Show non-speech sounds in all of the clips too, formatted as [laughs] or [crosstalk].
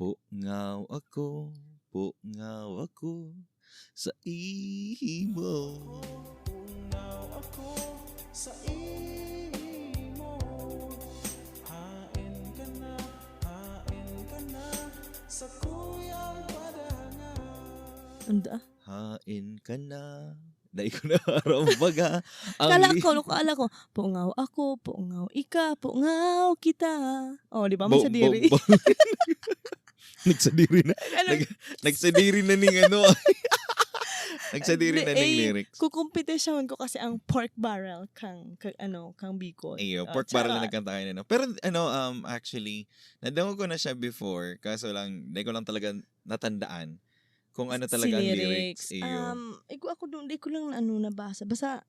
Pungaw ako, pungaw ako sa imo. Punaw ako sa imo Hain ka na, hain ka na Sa kuyang padanga Anda. Hain ka na. Dahil ko na [laughs] araw baga. Kala li- ko, kala ko, pungaw ako, pungaw ika, pungaw kita. Oh, di ba? Bo- Masadiri. bo- bo- [laughs] [laughs] Nagsadiri na. Nag- nagsadiri na ning ano. [laughs] nagsadiri na ning Eh, lyrics. kukumpetisyon ko kasi ang pork barrel kang, kang ano, kang Bicol. Iyo, Oh, pork barrel na nagkanta kayo na. Pero ano, um, actually, nadango ko na siya before, kaso lang, hindi ko lang talaga natandaan kung ano talaga ang lyrics. Iyo. Um, iko ako doon, di ko lang ano nabasa. Basta,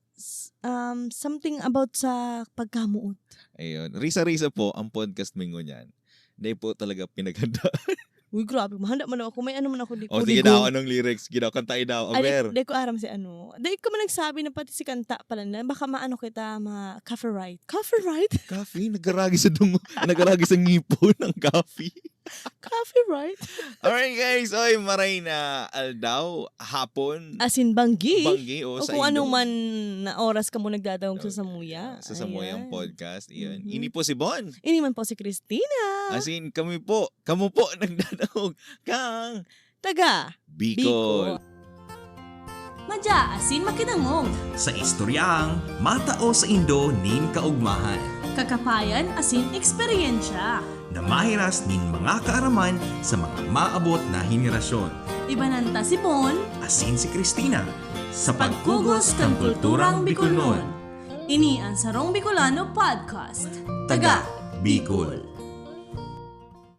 um, something about sa pagkamuot. Ayun. Risa-risa po ang podcast mingo niyan. Hindi po talaga pinaghanda. [laughs] Uy, grabe. Mahanda man ako. May ano man ako. Di, o ko- sige daw, anong lyrics? Ginaw, kantain daw. Di, di ko aram si ano. Di ko man nagsabi na pati si kanta pala na baka maano kita ma copyright. Copyright? Coffee, nagaragi sa dungo. [laughs] nagaragi sa ngipo ng coffee. [laughs] Copyright? [laughs] Alright guys, oy, maray na aldaw, hapon, As in banggi? banggi o o sa kung Indo. anong man na oras ka mo nagdadawag sa Samuya. Sa Samoyang Ayan. podcast. Iyon. Mhm. Ini po si Bon. Ini man po si Christina. As in, kami po, kamo po [laughs] nagdadaog kang Taga. Bicol. Madya, asin makinangong. Sa istoryang matao sa Indo nin kaugmahan. Kakapayan, asin eksperyensya. Na mahiras nin mga kaaraman sa mga maabot na henerasyon. Ibananta si Bon. Asin si Christina. Sa Pagkugos kang kulturang Bicolnon. Ini ang Sarong Bicolano Podcast. Taga Bicol.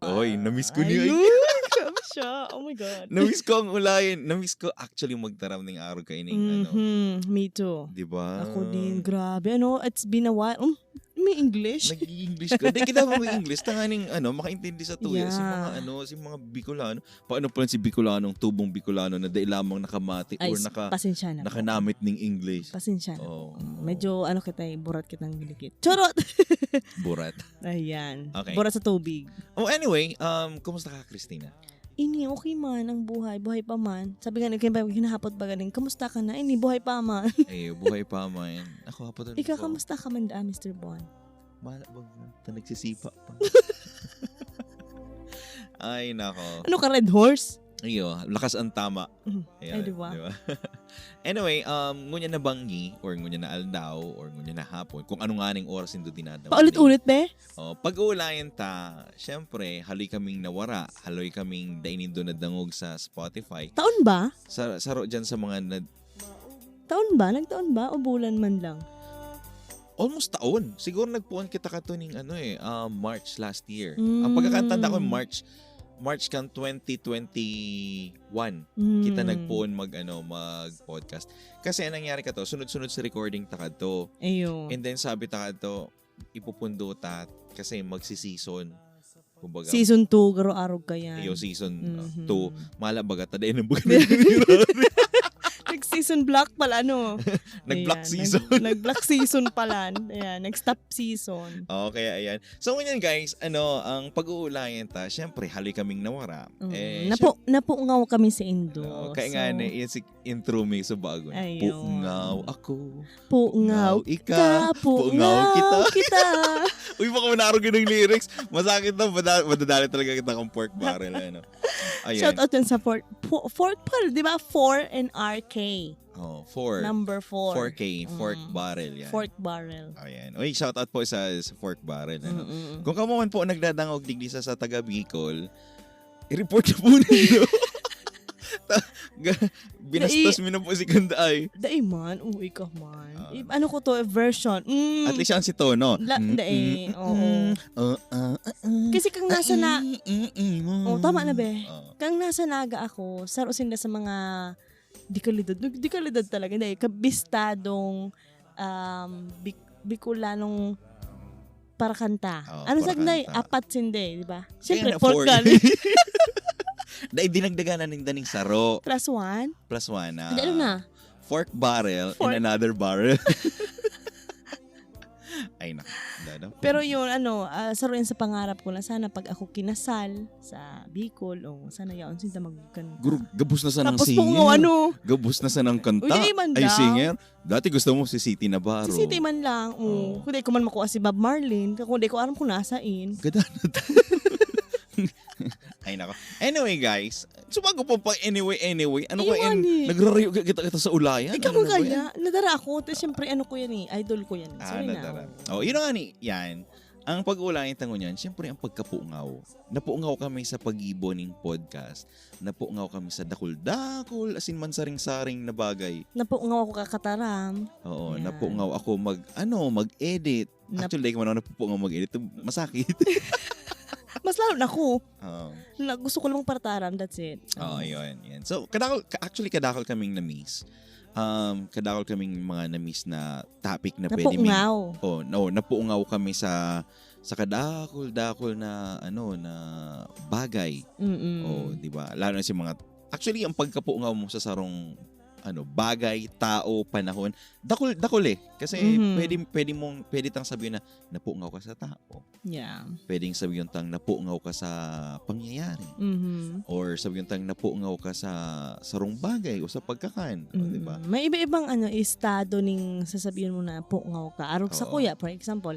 Oy, namiss ko niya. Ayun, grabe siya. Oh my God. Namiss ko ang ulayan. Namiss ko actually magtaram ng araw kayo ng ano. Mhm, me too. Di ba? Ako din, grabe. Ano, it's been a while. Um, may English? Nag-English ka. Di kita mo English. Tanganing ano, makaintindi sa tuya. Si Yeah. mga ano, si mga Bicolano. Paano pa si Bicolanong tubong Bicolano na dahil lamang nakamati Ay, or naka, pasensya na. nakanamit ng English. Pasensya na. Oh, Mm, Medyo, ano kita, eh, burat kitang gilikit. Charot! burat. [laughs] Ayan. Okay. Burat sa tubig. Oh, anyway, um, kumusta ka, Christina? Ini, okay man ang buhay. Buhay pa man. Sabi nga, kaya hinahapot ba galing, kamusta ka na? Ini, buhay pa man. [laughs] Eh, buhay pa man. Ako, hapo talaga. Ikaw, kamusta ka man da, Mr. Bon? Mala ba na? nagsisipa pa. [laughs] Ay, nako. Ano ka, Red Horse? Ayo, lakas ang tama. Mhm. Ayan, Ay, di ba? [laughs] anyway, um, ngunya na banggi, or ngunya na aldaw, or ngunya na hapon, kung ano nga ning oras hindi dinadaw. Paulit-ulit, be? Oh, pag-uulayan ta, syempre, haloy kaming nawara, haloy kaming dainin doon na dangog sa Spotify. Taon ba? Sa, saro dyan sa mga nad, Taon ba? Nagtaon ba? O bulan man lang? almost taon. Siguro nagpuan kita ka to ning ano eh, uh, March last year. Mm. Ang pagkakantanda ko March March kan 2021 kita Mm. nagpuan mag ano mag podcast. Kasi anong nangyari ka to, sunod-sunod sa recording ta to. Ayun. And then sabi ta to, ipupundo ta kasi magsi-season. Kumbaga, Season 2, garo-arog ka yan. Iyo, season Mhm. 2. Malabaga, taday ng bugan. [laughs] Nag-season block pala, no? [laughs] Nag-block season. Nag, nag-block season pala. Ayan, nag-stop season. Okay, ayan. So, ngayon guys, ano, ang pag-uulayan ta, syempre, haloy kaming nawara. Mm. Eh, Napo, napungaw kami sa Indo. No, kaya nga na, yan si intro me sa bago. Pungaw ako. Pungaw ika. ka, pungaw kita. kita. [laughs] Uy, baka manarog yun ng lyrics. Masakit na, madadali talaga kita kung pork barrel. ano. Ayan. [laughs] Shout out dun sa Fort, Fort pala, di ba? 4 and RK. Oh, four. Number 4. 4K, fork Mm. barrel yan. Fork barrel. Ayan. Uy, shout out po sa, sa fork barrel. Ano. Mm-mm. Kung kamuhan po nagdadangog digdi sa sa taga Bicol, i-report na po [laughs] ninyo. Ta- ga- Binastos mo na po si Kandaay. Dai man, uwi ka man. Ah. Ano ko to, version. Mm. At least yan si Tono. La, Mm, dai, mm, oo. mm, uh, uh, uh, uh, Kasi kang nasa na, mm, mm, mm, mm. Oh, tama na, be. Oo. kang nasa naga ako, saro sila sa mga di kalidad. Di kalidad talaga. Hindi, kabistadong um, bik, bikulanong para kanta. Oo, ano sa kanta. apat sinde, di ba? Siyempre, na, pork four. gun. [laughs] Dahil dinagdagan na ng daning saro. Plus one. Plus one na. Hindi, ano na? Fork barrel Fork. in another barrel. [laughs] Ay na. Pero yun, ano, uh, saruin sa pangarap ko na sana pag ako kinasal sa Bicol, o sana yaon sinta magkanta. Guru, gabos na sa ng Tapos singer. po nga, ano, Gabos na sa ng kanta. Uy, man Ay, singer. Dati gusto mo si City Navarro. si City man lang, oh. Kung di ko man makuha si Bob Marlin, kung di ko alam kung nasain. Ganda na to. [laughs] Ay nako. Anyway guys, sumago po pa anyway anyway. Ano ba Iwan in eh. nagrarayo ka- kita kita sa ulayan? Ikaw ano yan? kaya, nadara ako. Tapos syempre, ano ko yan eh, idol ko yan. Ah, Sorry nadara. na. Oh, yun nga ni, yan. Ang pag-ulayan tango niyan, syempre ang pagkapungaw. Napungaw kami sa pag-ibo ng podcast. Napungaw kami sa dakul-dakul, asin man saring-saring na bagay. Napungaw ako kakataram. Oo, Yan. napungaw ako mag, ano, mag-edit. Nap- Actually, like, man ako napupungaw mag-edit. Masakit. [laughs] Mas lalo na ako. Oo. Na, gusto ko lang partaram, that's it. Oo, yun, yun. So, kadakol, ka- actually, kadakol kaming na-miss. Um, kadakol kaming mga na-miss na topic na pwede may... Napungaw. Oh, no, napuungaw kami sa sa kadakol-dakol na ano na bagay. Mm-mm. Oh, 'di ba? Lalo na si mga Actually, ang pagkapuungaw mo sa sarong ano, bagay, tao, panahon, dakol dakol eh. Kasi Mhm. pwede pwede mong pwede tang sabihin na napuungaw ka sa tao. Yeah. Pwedeng sabihin tang napuungaw ka sa pangyayari Mhm. or sabihin tang napuungaw ka sa sarong bagay o sa pagkakan, oh, 'di ba? Mm. May iba-ibang ano estado ning sasabihin mo na pungaw ka. Arog sa kuya, for example,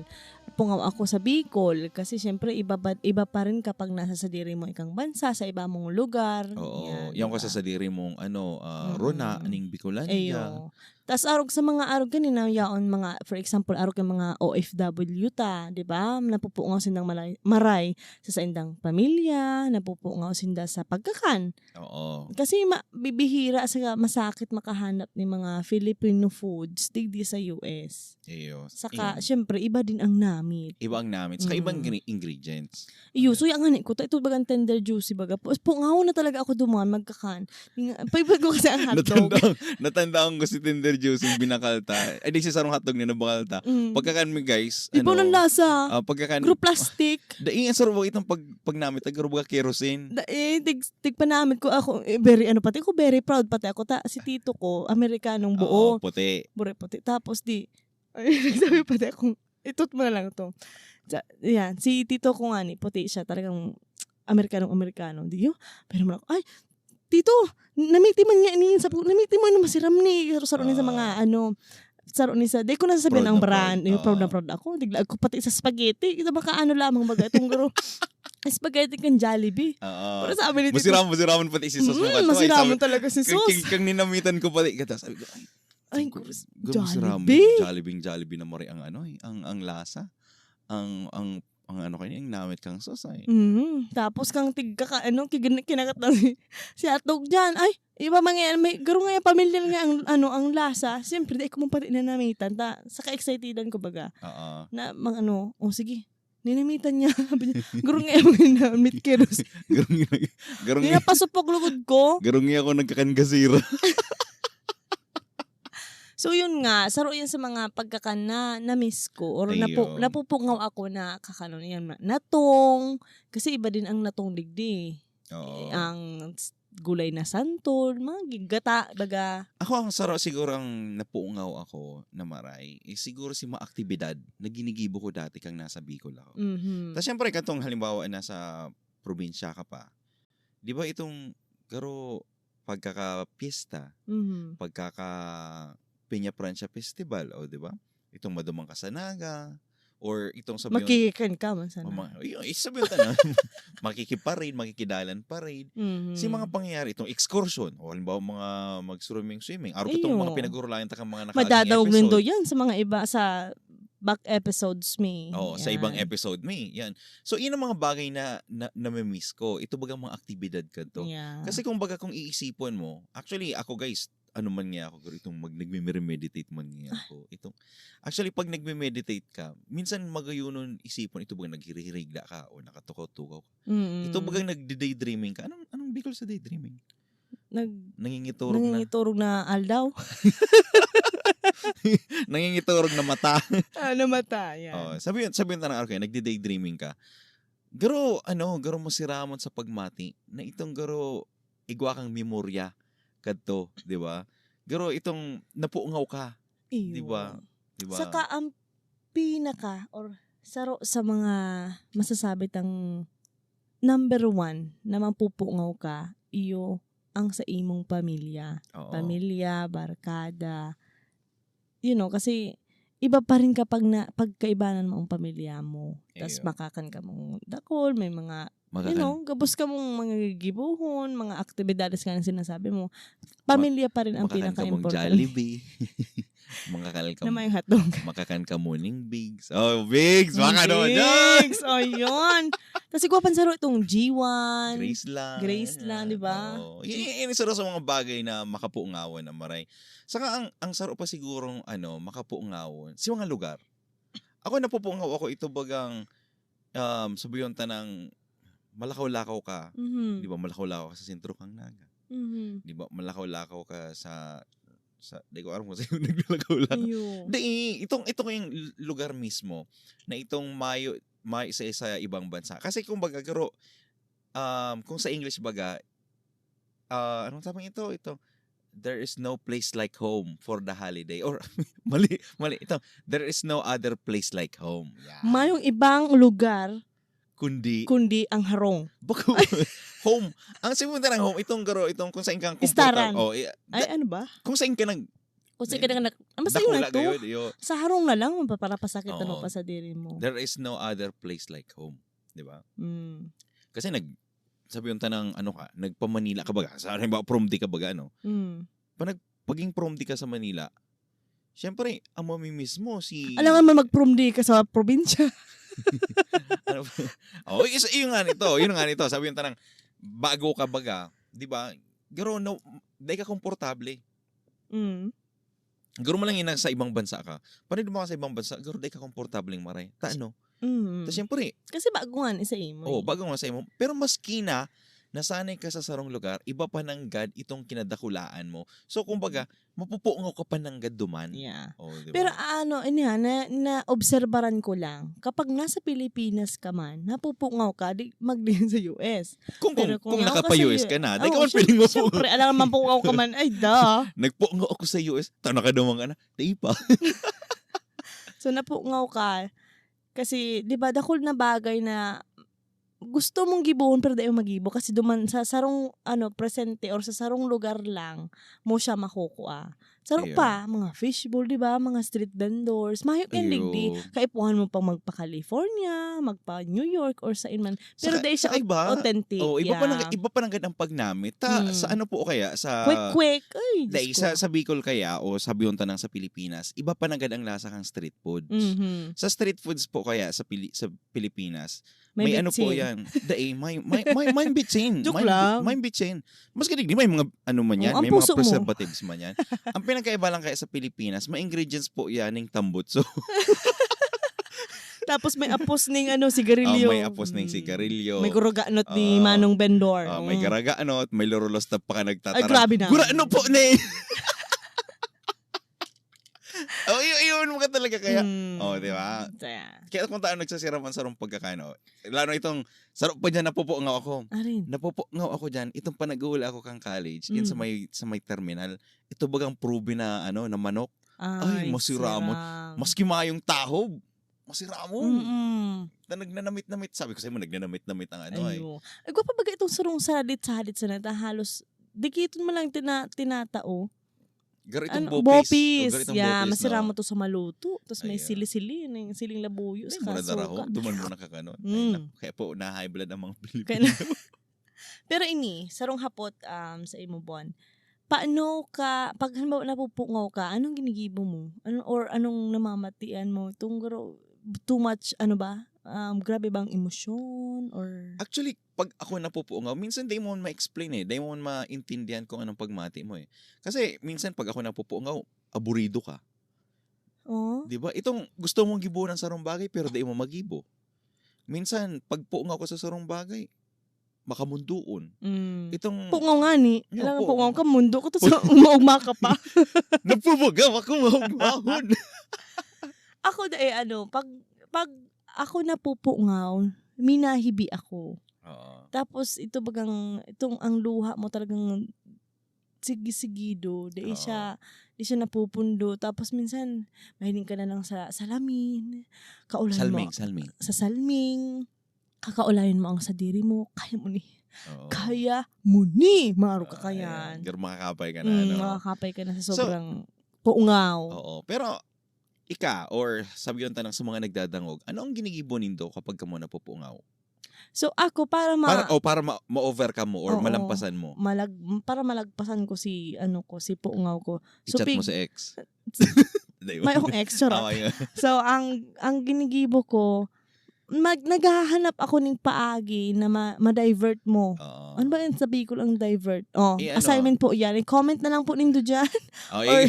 pungaw ako sa Bicol kasi syempre iba ba, iba pa rin kapag nasa sa diri mo ikang bansa sa iba mong lugar. Oo, Yan, yung diba? ka sa sadiri mong ano, ah, Mm. Rona, aning Bicolandia. Ayo. Tas arog sa mga arog kanina yaon mga for example arog yung mga OFW ta, 'di ba? Napupungaw sindang malay, maray sa saindang pamilya, napupungaw sinda sa pagkakan. Oo. Kasi ma- bibihira sa masakit makahanap ni mga Filipino foods digdi sa US. Iyo. Saka Iyo. syempre iba din ang namit. Iba ang namin. Saka ibang Mm. gri- ingredients. Iyo, so yung ani ko, ta- ito bagang tender juicy baga. Po, pungaw na talaga ako duman magkakan. Paibag ko kasi ang [laughs] hotdog. Natanda, natanda ko si Tinder Juice yung binakalta. Ay, di si sarong hotdog na nabakalta. Mm. Pagkakan mo guys, Iba ng lasa. ah, pagkakan, Group plastic. [laughs] Daing ang sarong itong pag, pag namin, tagaro ba kerosene? Da, eh, tig, tig pa namin ko ako, eh, very ano pati ko, very proud pati ako. Ta, si tito ko, Amerikanong Oo, buo. puti. Bure pati. Tapos di, [laughs] ay, nagsabi pati akong, itot mo na lang to. Sa, yan, si tito ko nga ni, puti siya, talagang Amerikanong Amerikano. Di yun? Pero man ako, ay, tito, namiti man nga ni, sa, namiti man na masiram ni, saro-saro ni sa mga, ano, saro ni sa, di ko na sasabihin ang brand, proud. yung proud na Oo. proud ako. Digla ko pati sa spaghetti, kita baka ano lamang baga, itong garo, [laughs] spaghetti kang Jollibee. Oo. Pero sabi ni tito, Masiraman, masiraman pati si Sos mo. Mm, masiraman talaga si Sos. kang, kang ninamitan ko pati. Kata, sabi ko, ay, si Jollibee. Jollibee, Jollibee na mori ang ano eh, ang ang lasa. Ang ang ang ano kanya, ang namit kang sos ay. Mhm. Tapos kang tigka ka, ano, kinakat na [laughs] si, si Atog dyan. Ay, iba mga may garo nga yung pamilya nga ang, ano, ang lasa. Siyempre, di ko mo pati nanamitan. Ta, saka excitedan ko baga. Oo. Na, mga ano, oh sige, ninamitan niya. [laughs] Sabi niya, garo nga yung namit kiros. [laughs] Garong garong Hindi na pasupok lugod ko. garong ako nagkakangasira. So yun nga, saro yan sa mga pagkakan na na-miss ko or napu, Ayun. napupungaw ako na kakanon yan. Natong, kasi iba din ang natong digdi. Oo. Eh, ang s- gulay na santol, mga gigata, baga. Ako ang saro siguro ang napuungaw ako na maray, eh, siguro si mga aktibidad na ginigibo ko dati kang nasa Bicol ako. Mhm. Tapos syempre katong halimbawa nasa probinsya ka pa. 'Di ba itong garo pagkaka-pista, Mhm. pagkaka Peña Francia Festival, o 'di ba? Itong madumang kasanaga or itong sabi Makikikan ka man sana. Mama, yun, isabi na, [laughs] makikiparade, makikidalan parade. Mhm. Si mga pangyayari, itong excursion, o halimbawa mga mag-swimming-swimming, araw itong Ayun. mga pinag-urulayan takang mga nakaaging Madadawag episode. lindo yan sa mga iba sa back episodes me. Oo, sa ibang episode, may. Yan. So, yun ang mga bagay na, na, na-miss ko. Ito baga mga aktibidad ka to. Yeah. Kasi kung baga kung iisipon mo, actually ako guys, ano man nga ako, garo, itong mag nagme-meditate man nga ako. Itong, actually pag nagme-meditate ka, minsan magayunon isipon, ito baga naghirihirigla ka o nakatukaw-tukaw ka. Mhm. Ito bagang nagde-daydreaming ka. Anong, anong Bicol sa daydreaming? Nag, Nangingiturog na. nangingiturog na aldaw. [laughs] Nangingiturog na mata. ano mata, yan. oh, sabi sabi na okay, nagde-daydreaming ka. Garo, ano, garo masiramon sa pagmati na itong garo igwa kang memorya kadto, di ba? Garo itong napuungaw ka, di ba? Di ba? Saka ang pinaka or saro sa mga masasabi tang number one na mapupungaw ka iyo ang sa imong pamilya. Oo. Pamilya, barkada. You know, kasi iba pa rin kapag na, pagkaibanan mo ang pamilya mo. Tapos makakan ka mong dakol, may mga, Magakan. you know, gabos ka mong mga gibuhon, mga aktibidades ka na sinasabi mo. Pamilya pa rin ang makakan ka mong pinaka-important. Jollibee. [laughs] Makakal ka Na may makakan ka morning bigs. Oh, bigs! Baka dyan! Bigs! O, yun. Tapos ikaw pansaro itong G1. Grace lang. Grace lang, di ba? Y- Yan raw sa mga bagay na makapuungawan na maray. Saka ang, ang saro pa sigurong ano, makapuungawan. Si mga lugar. Ako napupungaw ako ito bagang um, sabiyon ta ng malakaw-lakaw ka. Mhm. Di ba malakaw-lakaw ka sa sentro kang naga. Mhm. Di ba malakaw-lakaw ka sa sa di ko alam kung [laughs] sa'yo naglalakaw-lakaw. Ayun. Di, itong ito yung lugar mismo na itong mayo may isa sa ibang bansa. Kasi kung baga garo um kung sa English baga uh, anong sabi ito ito there is no place like home for the holiday or [laughs] mali mali ito there is no other place like home. Yeah. Mayong ibang lugar kundi kundi ang harong. [laughs] home. Ang simunta ng home itong garo itong kung saan kang Istaran. Oh, i- Ay, ano ba? kung saan ka nag Kasi ka na, ah, basta yun na to. Sa harong na lang, para pasakit Oo. ano pa sa diri mo. There is no other place like home, 'di ba? Mm. Kasi nag sabi yung tanang ano ka, nagpa-Manila ka baga. Sa halimbawa prom di ka baga ano. Mm. Paging prom di ka sa Manila, syempre, ang mamimiss mo si Alam nga man mag-prom day ka sa probinsya. [laughs] ano, oh, isa yun nga nito, yun nga nito. Sabi yung tanang bago ka baga, 'di ba? Garo no, dahil ka komportable. Mm. Garo mo lang yun sa ibang bansa ka. Paano mo ka sa ibang bansa, garo dahil ka komportable maray. Ta ano? Mm. Tapos syempre, Kasi bago nga sa imo. Oh, eh. bago nga sa imo. Pero maski na nasanay ka sa sarong lugar, iba pa ng God itong kinadakulaan mo. So kumbaga, mapupuungaw ka pa ng God duman. Yeah. Oh, di ba? Pero ano, iniha, na, na obserbaran ko lang, kapag nasa Pilipinas ka man, napupungaw ka, di magdiyan sa US. kung kung, pero kung, kung ako nakapa-US ka na, di Oo, ka man piling mo. Siyempre, alam naman pungaw ka man, ay da. [laughs] Nagpuungaw ako sa US, tana ka daw mga na, di pa. [laughs] So napungaw ka, kasi, di ba, dakol na bagay na gusto mong gibuhon pero dahil magibo kasi duman sa sarong ano presente or sa sarong lugar lang mo siya makukuha. Sarong Ayun. pa mga fishbowl, di ba? Mga street vendors. Mahayop yan digdi. Kaipuhan mo pang magpa California, magpa New York or sa inman. Pero dahil siya iba, authentic. Oh, iba yeah. pa lang iba pa lang gad ang pagnamit. Ta, Mm. sa ano po kaya sa Quick, quick. Ay, Dahil sa, sa Bicol kaya o sa Bionta ng sa Pilipinas, iba pa na gad ang lasa kang street foods. Mhm. Sa street foods po kaya sa Pili- sa Pilipinas, May, may, ano po yan. [laughs] Dahil may may may may bitsin. [laughs] Joke may, lang. May bitsin. Mas di may mga ano man yan, Oh, may mga puso mo. preservatives man yan. [laughs] ang pinagkaiba lang kaya sa Pilipinas, may ingredients po yan ng tambutso. [laughs] Tapos may apos ning ano, Oh, sigarilyo. may apos ng Mm. sigarilyo. May guruganot ni Oo. Manong Bendor. Ah, may Mm. garaganot, may lurulos na pa ka Ay, nagtatarang. grabe na. Gura, ano po na [laughs] oh, yun, yun mo ka talaga kaya. Mm. Oh, di ba? Kaya. Kaya kung tayo nagsasira man sarong pagkakano, lalo itong, sarap pa dyan, napupungaw ako. Arin. Napupungaw ako dyan, itong panag-uula ako kang college, yun sa Mm. may, sa may terminal, ito bagang proven na, ano, na manok. Ay, masira mo. Maski mayong tahob, masira mo. Mm-mm. Na nagnanamit-namit. Sabi ko sa'yo mo, nagnanamit-namit ang ano ay. Ayo. Ay, gwa pa baga itong surong salit-salit sa nata, halos, dikiton mo lang tina, tinatao. Garo itong Ano, bopis. bopis. O, garo itong Yeah, bopis, masira mo to sa maluto. Tapos may sili-sili, yung siling labuyo Ay, sa mura daraho. suka. Duman mo nakakanon. Ay, Mm. Kaya po, na-high blood ang mga Pilipino. [laughs] Pero ini, sarong hapot um, sa imo buwan. Paano ka, pag halimbawa napupungaw ka, anong ginigibo mo? Ano, or anong namamatian mo? Itong garo- too much, ano ba? Um, grabe bang emosyon? Or... Actually, pag ako napupuungaw, minsan di mo ma-explain eh. Di mo maintindihan kung anong pagmati mo eh. Kasi minsan pag ako napupuungaw, aburido ka. Oh? Di ba? Itong gusto mong gibo ng sarong bagay pero di mo magibo. Minsan, pag puungaw ko sa sarong bagay, makamunduon. Mm. Itong Pungaw nga ni. Yeah, Alam po- pungaw ka, mundo ko. Tapos [laughs] umaugma ka pa. [laughs] nagpubagaw ako mahon. ako [laughs] da eh, ano, pag, pag ako napupungaw, minahibi ako. Oo. Tapos ito bagang itong ang luha mo talagang sige-sigido. Di Oo. siya, di siya napupundo. Tapos minsan, mahiling ka na lang sa salamin. Kaulahin Salming, mo salming. sa salming. Kakaulahin mo ang sadiri mo. Kaya mo ni. Oo. Kaya mo ni. Maro ka Ah, kayan. ayan. Pero makakapay ka na. Mm, ano? makakapay ka na sa So- sobrang puungaw. Oo. Pero, ika, or sabi yung tanong sa mga nagdadangog, ano ang ginigibo nindo kapag ka mo napupungaw? So ako, para ma... Para, o para ma- ma-overcome mo or Oo. malampasan mo. malag para malagpasan ko si ano ko si puungaw ko. So I-chat pig, mo sa ex. [laughs] May akong extra. Ah, yun. [laughs] So ang ang ginigibo ko mag naghahanap ako ng paagi na ma, ma-divert mo. Oo. Ano ba yung sabi ko lang divert? Oh, Eh, ano? assignment po yan. I-comment na lang po nindo dyan. [laughs] Oh, Or-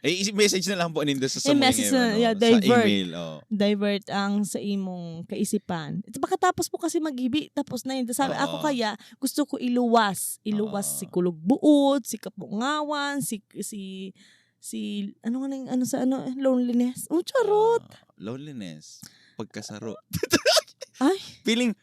eh, [laughs] eh, message na lang po nindo sa Eh, sa mga message na- ano, yeah, sa divert. email. Oh. divert ang sa imong kaisipan. Ito pagkatapos po kasi maghibi, tapos na yun. Sabi Oo. ako kaya, gusto ko iluwas. Iluwas Oo. si kulog buot, si kapungawan, si, si, si, ano nga ano sa ano, loneliness. Oh, charot. Ah, loneliness. Pagkasaro. Ay. [laughs] Feeling,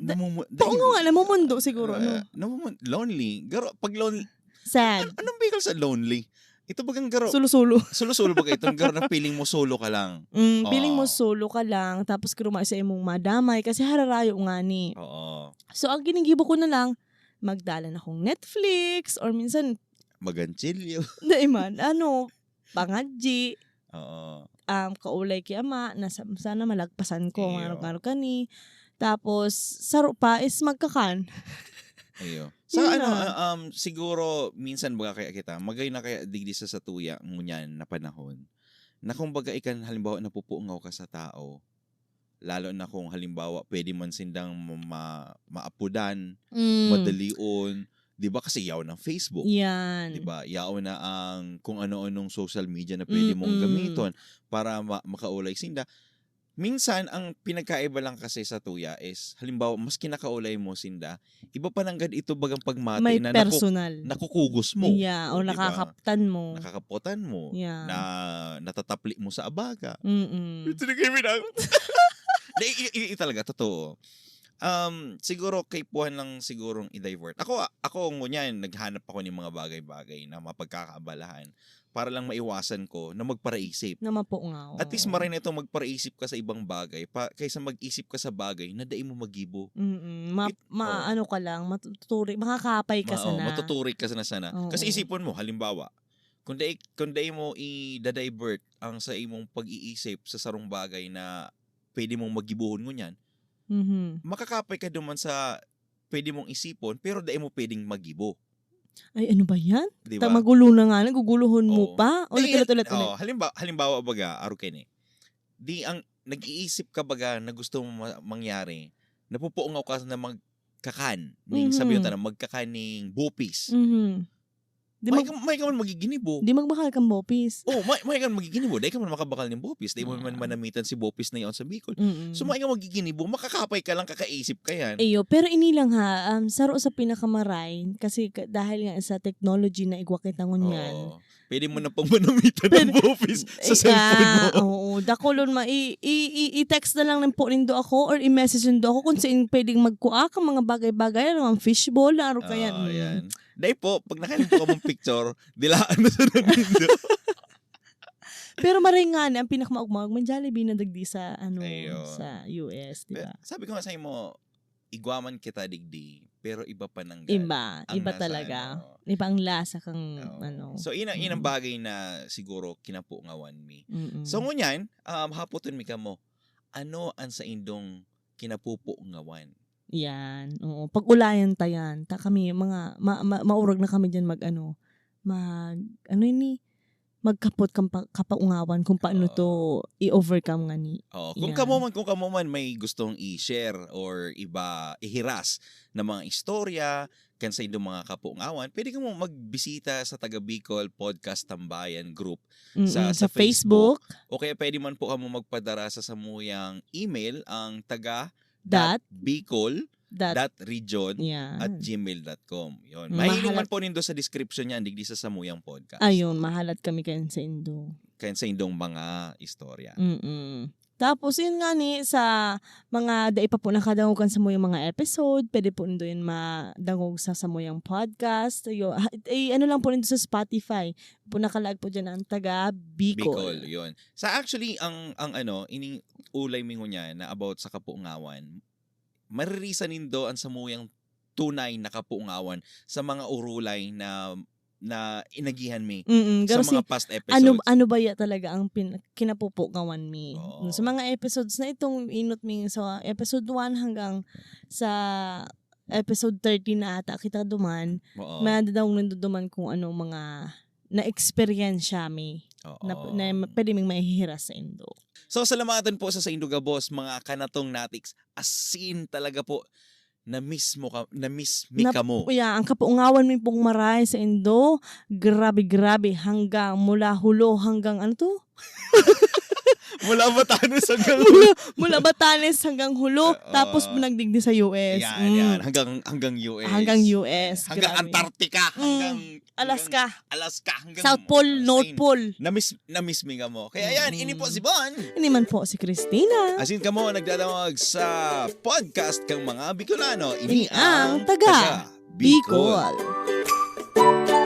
n- namumu- Paungo nga, namumundo siguro. Uh, Ano? namumu- lonely. Garo, pag lonely, Sad. anong bigel sa lonely? Ito bagang garo. Sulo-sulo. [laughs] Sulo-sulo ba itong garo na feeling mo solo ka lang? Mm, feeling mo solo ka lang, tapos kuruma sa imong madamay, kasi hararayo nga ni. Oo. So, ang ginigibo ko na lang, magdalan akong Netflix, or minsan, Maganchilyo. [laughs] Di man, ano, pangadji, Oo. um, kaulay kay ama, na sa- sana malagpasan ko, Iyo. maro-maro kani. Tapos, saro pa is magkakan. Ayo. [laughs] Sa Yun ano, na. um, siguro, minsan baga kaya kita, magay na kaya digdi sa satuya ngunyan na panahon, na kung baga ikan halimbawa napupuungaw ka sa tao, lalo na kung halimbawa pwede man sindang ma- ma- maapudan, Mm. madalion, 'di ba kasi yaw ng Facebook, Yan. 'di ba? Yaw na ang kung ano-anong social media na pwede mong Mm-mm. gamiton para ma- makaulay sinda. Minsan ang pinagkaiba lang kasi sa tuya is halimbawa mas kinakaulay mo sinda, iba pa nanggad ito bagang pagmati May na naku- personal. nakukugos mo. Yeah, o Diba? nakakaptan mo. Nakakapotan mo. Yeah. Na natatapli mo sa abaga. Mm-mm. Ito na [laughs] kayo i- talaga, totoo. Um, siguro kay Puan lang sigurong i-divert. Ako, ako ngunyan, naghanap ako ng mga bagay-bagay na mapagkakaabalahan para lang maiwasan ko na magparaisip. Na mapuungaw. At least marin ito magparaisip ka sa ibang bagay pa, kaysa mag-isip ka sa bagay na dai mo magibo. Mm-mm. Ma, It- ma- oh. ano ka lang, matuturi, makakapay ka Ma- oh, sana. matuturik ka sana sana. Oo. Kasi isipon mo, halimbawa, kung dai, kung dai mo i-divert ang sa imong pag-iisip sa sarong bagay na pwede mong magibuhon mo niyan, Mhm. makakapay ka duman sa pwede mong isipon pero dai mo pwedeng magibo. Ay, ano ba yan? Di Ta magulo na nga, naguguluhon mo pa? Di, Ulit, ulit, ulit, ulit. oh, halimbawa, halimbawa baga, aro ni. Di ang nag-iisip ka baga na gusto mo ma- mangyari, napupuungaw ka na magkakan. Mhm. sabi yung tanong, magkakan ning bupis. Mhm. Di, May, mag, ka- may ka man magiginibo. di magbakal kang bopis. Oh, may, may ka man magiginibo. Dahil ka man makabakal ng bopis. Dahil mo man Yeah. manamitan si bopis na yon sa Bicol. Mm-mm. So, may ka magiginibo. Makakapay ka lang, kakaisip ka yan. Eyo, pero inilang ha, um, saro sa pinakamaray, kasi ka- dahil nga sa technology na igwakit ang unyan. Oo. Pwede mo na pang manamitan ng bopis sa Ika, cellphone mo. [laughs] Oo, dakulon ma, i- i- i- i-text na lang ng po nindo ako or i-message nindo ako kung saan pwedeng magkuha ka mga bagay-bagay, ano, ang fishball, aro ka yan. Oo, Mm. Dahil po, pag nakalimpo ka mong picture, [laughs] dilaan na sa nanindo. [laughs] Pero maray nga na, ang pinakamaugmag, man Jollibee na dagdi sa, ano, Ayun. sa US, di ba? Sabi ko nga sa mo, igwaman kita digdi, pero iba pa nang Iba, ang iba nasa talaga. ano. Iba ang lasa kang, Oo. ano. So, ina inang Mm. bagay na siguro kinapuungawan mi. mm-mm. So, ngunyan, um, hapoton mi ka mo, ano ang sa indong kinapupuungawan? Yan. Oo. Pag ulayan tayan, ta kami, mga, ma, ma, maurag na kami dyan mag, ano, mag, ano yun magkapot kang pa, kapaungawan kung paano Oo. to i-overcome nga ni. Oh, kung Yan. kamo man kung kamo man may gustong i-share or iba ihiras na mga istorya kan sa indong mga kapuungawan, pwede ka mo magbisita sa Taga Bicol Podcast Tambayan group. Sa- sa, sa Facebook. Facebook, o kaya pwede man po kamo magpadara sa samuyang email ang taga Dot. bicol that, dot region yan. at gmail.com. Yun. Mahiling man mahalat- po nindo sa description niyan digdi sa samuyang podcast. Ayun, mahalat kami kayo sa Indo. Kaya sa indong mga istorya. Mm-mm. Tapos, yun nga ni, sa mga dai pa po nakadangugan sa mo yung mga episode, pwede po nito yun madangog sa sa mo yung podcast. Yo, eh, ano lang po nito sa Spotify. Po nakalag po dyan ang taga Bicol. Bicol, yun. Sa actually, ang, ang ano, ining ulay mingo niya na about sa kapungawan, maririsa nindo ang samuyang tunay na kapungawan sa mga urulay na na inagihan mi Mm-mm, sa pero si, mga past episodes. ano ano ba ya talaga ang pin, kinapupukawan mi Oo. sa mga episodes na itong inot mi sa episode 1 hanggang sa episode 30 na ata kita duman Oo. madadaw nanduduman kung ano mga na-experience mi Oo. na, na pwede ming mahihiras sa indo. So salamatan po sa sa Induga Boss, mga kanatong natics, asin talaga po na miss mo ka, na miss mi Na- ka mo. Kuya, ang kapungawan mi pong maray sa indo, grabe-grabe hanggang mula hulo hanggang ano to? [laughs] Mula Batanes hanggang [laughs] mula, mula Batanes hanggang hulo, Oo. tapos nagdigdi sa US. Yan, Mm. yan. Hanggang, hanggang US. Hanggang US, Hanggang grabe. Antarctica. Mm. Hanggang, Alaska, hanggang Alaska. Hanggang South Pole, Spain. North Pole. Na-miss, na-miss mi mo. Kaya yan, Mm. ini po si Bon. Ini man po si Christina. Asin ka mo, nagdadawag sa podcast kang mga Bicolano. Ini ang taga Bicol. Bicol.